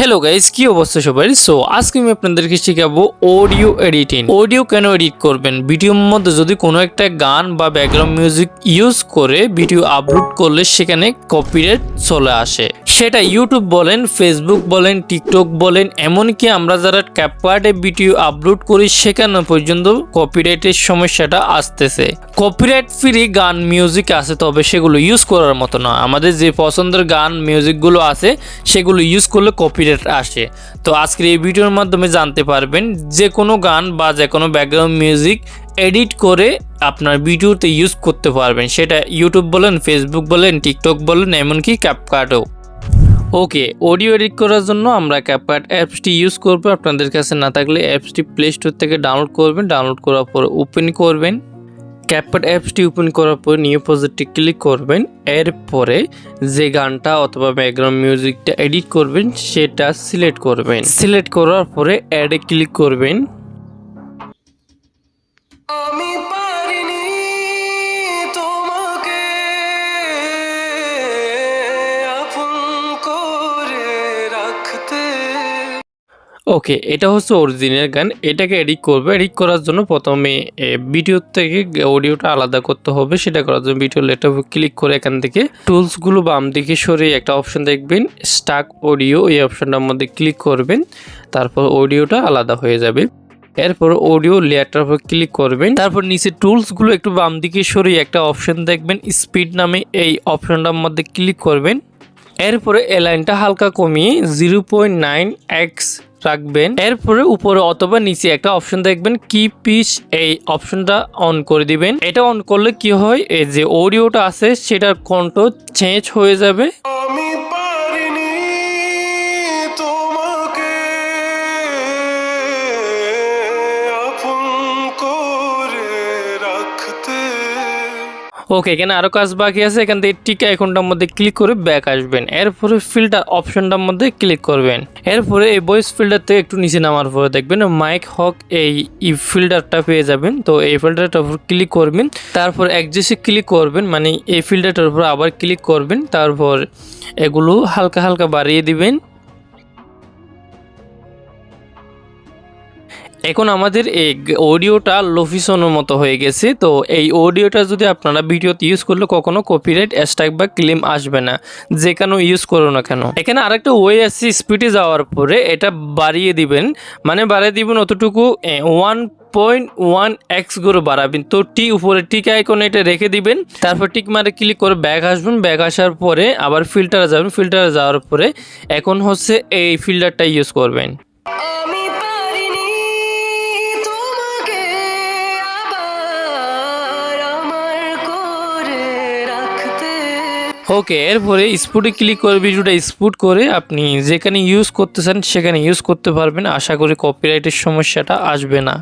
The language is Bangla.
হ্যালো গাইজ কি অবস্থা সবাই? সো আজকে আমি আপনাদেরকে শেখাবো অডিও এডিটিং অডিও কেন এডিট করবেন? ভিডিওর মধ্যে যদি কোনো একটা গান বা ব্যাকগ্রাউন্ড মিউজিক ইউজ করে ভিডিও আপলোড করলে সেখানে কপিরাইট চলে আসে। সেটা ইউটিউব বলেন ফেসবুক বলেন টিকটক বলেন, এমনকি আমরা যারা ক্যাপকার্ডে ভিডিও আপলোড করি, সেখানে পর্যন্ত কপিরাইটের সমস্যাটা আসতেছে। কপিরাইট ফ্রি গান মিউজিক আছে, তবে সেগুলো ইউজ করার মতো না। আমাদের যে পছন্দের গান মিউজিকগুলো আছে, সেগুলো ইউজ করলে কপিরাইট আসে। তো আজকের এই ভিডিওর মাধ্যমে জানতে পারবেন যে কোনো গান বা যে কোনো ব্যাকগ্রাউন্ড মিউজিক এডিট করে আপনার ভিডিওতে ইউজ করতে পারবেন। সেটা ইউটিউব বলেন ফেসবুক বলেন টিকটক বলেন, এমনকি ক্যাপকার্টও ওকে অডিও এডিট করার জন্য আমরা ক্যাপকাট অ্যাপসটি ইউজ করব। আপনাদের কাছে না থাকলে অ্যাপসটি প্লে স্টোর থেকে ডাউনলোড করবেন। ডাউনলোড করার পর ওপেন করবেন। ক্যাপকাট অ্যাপসটি ওপেন করার পর নিউ প্রজেক্টে ক্লিক করবেন। এরপরে যে গানটা অথবা ব্যাকগ্রাউন্ড মিউজিকটা এডিট করবেন, সেটা সিলেক্ট করবেন। সিলেক্ট করার পরে অ্যাডে ক্লিক করবেন। ওকে এটা হচ্ছে অরিজিনাল গান। এটাকে এডিট করবে। এডিট করার জন্য প্রথমে ভিডিও থেকে অডিওটা আলাদা করতে হবে। সেটা করার জন্য ভিডিও লেটার ক্লিক করে এখান থেকে টুলসগুলো বাম দিকে সরিয়ে একটা অপশন দেখবেন স্টাক অডিও এই অপশনটার মধ্যে ক্লিক করবেন, তারপর অডিওটা আলাদা হয়ে যাবে। এরপর অডিও লেয়ারটার উপর ক্লিক করবেন, তারপর নিচে টুলসগুলো একটু বাম দিকে সরিয়ে একটা অপশন দেখবেন স্পিড নামে এই অপশনটার মধ্যে ক্লিক করবেন। এরপরে এই লাইনটা হালকা কমিয়ে জিরো পয়েন্ট নাইন এক্স রাখবেন। এরপরে উপরে অথবা নিচে একটা অপশন দেখবেন কি পিস এই অপশনটা অন করে দিবেন। এটা অন করলে কি হয়? এই যে অডিওটা আছে, সেটার কণ্ঠ চেঞ্জ হয়ে যাবে। ওকে এখানে আরও কাজ বাকি আছে। এখান থেকে টিকা আইকনটার মধ্যে ক্লিক করে ব্যাক আসবেন। এরপরে ফিল্টার অপশনটার মধ্যে ক্লিক করবেন। এরপরে এই ভয়েস ফিল্টার থেকে একটু নিচে নামার পরে দেখবেন মাইক হক এই ফিল্টারটা পেয়ে যাবেন। তো এই ফিল্টারটার উপর ক্লিক করবেন। তারপর একজেসে ক্লিক করবেন। মানে এই ফিল্টারটার উপর আবার ক্লিক করবেন। তারপর এগুলো হালকা হালকা বাড়িয়ে দিবেন। এখন আমাদের এই অডিওটা লোফিসনের মতো হয়ে গেছে, তো এই অডিওটা যদি আপনারা ভিডিওতে ইউজ করলে কখনো কপিরাইট স্ট্রাইক বা ক্লেম আসবে না, যে কেন ইউজ করো না কেন। এখানে আরেকটা ওয়ে আছে স্পিডে যাওয়ার পরে, এটা বাড়িয়ে দিবেন মানে বাড়িয়ে দিবেন অতটুকু ওয়ান পয়েন্ট ওয়ান এক্স বাড়াবেন, তো টি উপরে টিক আইকন এটা রেখে দিবেন, তারপর টিক মারে ক্লিক করে ব্যাক আসবেন ব্যাক আসার পরে আবার ফিল্টারে যাবেন ফিল্টারে যাওয়ার পরে এখন হচ্ছে এই ফিল্টারটা ইউজ করবেন। ওকে, এরপরে স্পুটে ক্লিক করে ভিডিওটা স্পুট করে আপনি যেখানে ইউজ করতে চান সেখানে ইউজ করতে পারবেন। আশা করি কপিরাইটের সমস্যাটা আসবে না।